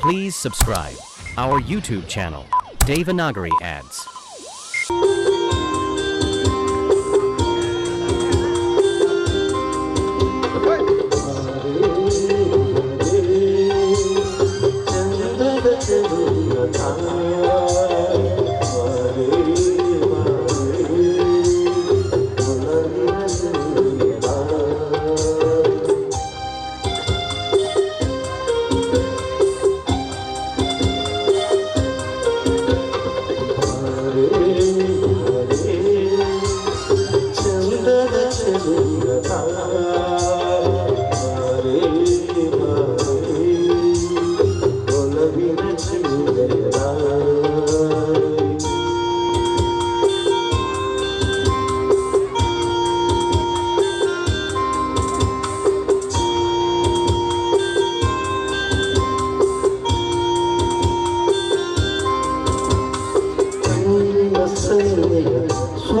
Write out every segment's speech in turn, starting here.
Please subscribe our YouTube channel, Devanagari Ads.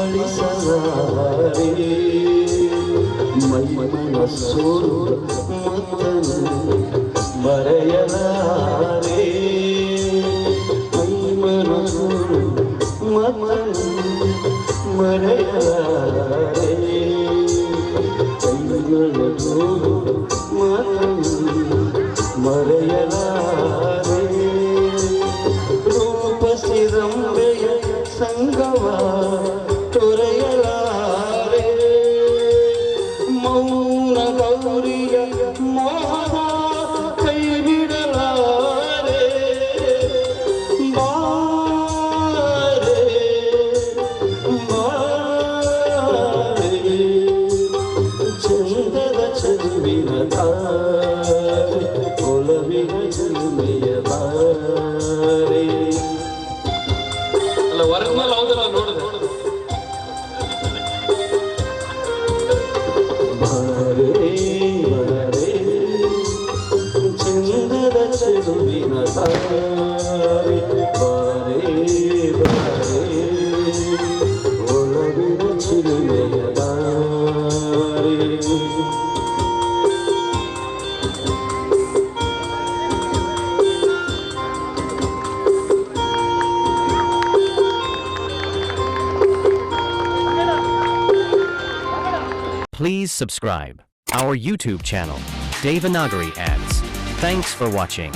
ಅಳಿಸಲಾರೆ ಮೈ ಮನಸ್ಸೋರು ಮತ್ತನು ಮರೆಯಲಾರೆ. ಮೈ ಮನಸ್ಸೋರು ಮತ್ತನು ಮರೆಯಲಾರೆ. ಕೈ ಮನಸ್ಸೋರು ಮತ್ತನು ಮರೆಯಲಾರೆ. ರೂಪಸಿರಂಬೆಯ ಸಂಗವ ಚೆಲುವೆಯ ತಾರೆ ಅಲ್ಲ ಒರಿಜಿನಲ್ ಹೌದಲ್ಲ ನೋಡಿದೆ ಬಾರೆ ಬಾರೆ ಚಂದದ ಚೆಲುವಿನ ತಾರೆ ಬಾರೆ ಬಾರೆ ಒಲವಿನ ಚಿಲುಮೆಯ ತಾರೆ Please subscribe our YouTube channel, Dave Devanagari Ads. Thanks for watching.